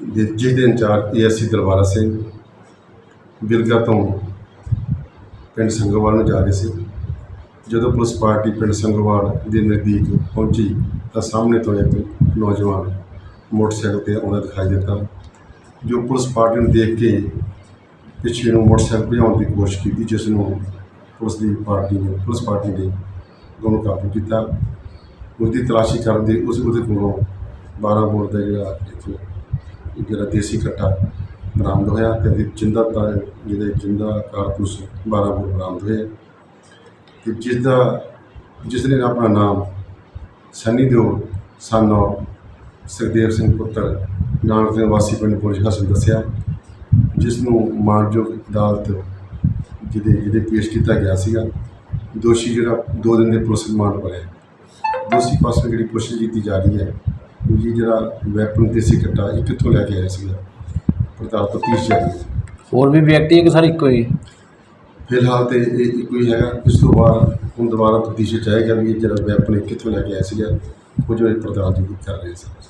ਦੇ ਜਿਹਦੇ incharge ASC Darbara Singh ਬਿਰਗਾ ਤੋਂ ਪਿੰਡ ਸੰਗੋਵਾਲ ਨੂੰ ਜਾ ਰਹੇ ਸੀ, ਜਦੋਂ ਪੁਲਿਸ ਪਾਰਟੀ ਪਿੰਡ ਸੰਗੋਵਾਲ ਦੇ ਨਜ਼ਦੀਕ ਪਹੁੰਚੀ ਤਾਂ ਸਾਹਮਣੇ ਤੋਂ ਇੱਕ ਨੌਜਵਾਨ ਮੋਟਰਸਾਈਕਲ ਤੇ ਆਉਂਦਾ ਦਿਖਾਈ ਦਿੱਤਾ, ਜੋ ਪੁਲਿਸ ਪਾਰਟੀ ਨੂੰ ਦੇਖ ਕੇ ਪਿੱਛੇ ਨੂੰ ਮੋਟਰਸਾਈਕਲ ਭਜਾਉਣ ਦੀ ਕੋਸ਼ਿਸ਼ ਕੀਤੀ, ਜਿਸ ਨੂੰ ਪੁਲਿਸ ਦੀ ਪਾਰਟੀ ਨੇ, ਪੁਲਿਸ ਪਾਰਟੀ ਨੇ ਉਹਨੂੰ ਕਾਬੂ ਕੀਤਾ। ਉਸ ਦੀ ਤਲਾਸ਼ੀ ਕਰਨ ਦੀ ਉਸ, ਉਹਦੇ ਕੋਲੋਂ 12 ਬੋਰ ਦਾ ਜਿਹੜਾ ਇੱਥੋਂ ਜਿਹੜਾ ਦੇਸੀ ਕੱਟਾ ਬਰਾਮਦ ਹੋਇਆ ਤੇ ਜਿੰਦਾ ਤਾਂ ਜਿਹਦੇ ਜਿੰਦਾ ਕਾਰਤੂਸ 12 ਬੋਰ ਬਰਾਮਦ ਹੋਏ ਤੇ ਜਿਸ ਦਾ ਜਿਸ ਨੇ ਆਪਣਾ ਨਾਮ ਸੰਨੀ ਦਿਓ, ਸਨ ਸਾਨੋ ਸੁਖਦੇਵ ਸਿੰਘ ਪੁੱਤਰ ਨਾਨਕ ਦੇ ਵਾਸੀ ਪਿੰਡ ਪੁਲਿਸ ਹਸਨ ਦੱਸਿਆ ਜਿਸ ਨੂੰ ਮਾਨਯੋਗ ਅਦਾਲਤ ਜਿਹਦੇ ਜਿਹਦੇ ਪੇਸ਼ ਕੀਤਾ ਗਿਆ ਸੀਗਾ, ਦੋਸ਼ੀ ਜਿਹੜਾ ਦੋ ਦਿਨ ਦੇ ਪੁਲਿਸ ਰਿਮਾਂਡ ਪਰ ਹੈ ਦੋਸ਼ੀ ਪਾਸੋਂ ਜਿਹੜੀ ਪੁੱਛਗਿੱਛ ਕੀਤੀ ਜਾ ਰਹੀ ਹੈ ਵੀ ਜਿਹੜਾ ਵੈਪਨ ਦੇਸੀ ਕੱਟਾ ਇਹ ਕਿੱਥੋਂ ਲੈ ਕੇ ਆਇਆ ਸੀਗਾ ਤਫਤੀਸ਼ ਜਾਰੀ ਹੈ ਹੋਰ ਵੀ ਵਿਅਕਤੀ ਹੈ ਕਿ ਸਰ ਇੱਕੋ ਹੀ? ਫਿਲਹਾਲ ਤੇ ਇਹ ਇੱਕੋ ਹੀ ਹੈਗਾ। ਇਸ ਤੋਂ ਬਾਅਦ ਹੁਣ ਦੁਬਾਰਾ ਤਫਤੀਸ਼ ਚਾਹੇਗਾ ਵੀ ਇਹ ਜਿਹੜਾ ਵੈਪਨ ਕਿੱਥੋਂ ਲੈ ਕੇ ਆਇਆ ਸੀਗਾ ਉਹ ਜੋ ਇਹ ਜੀ ਕਰ ਰਹੇ ਸੀ।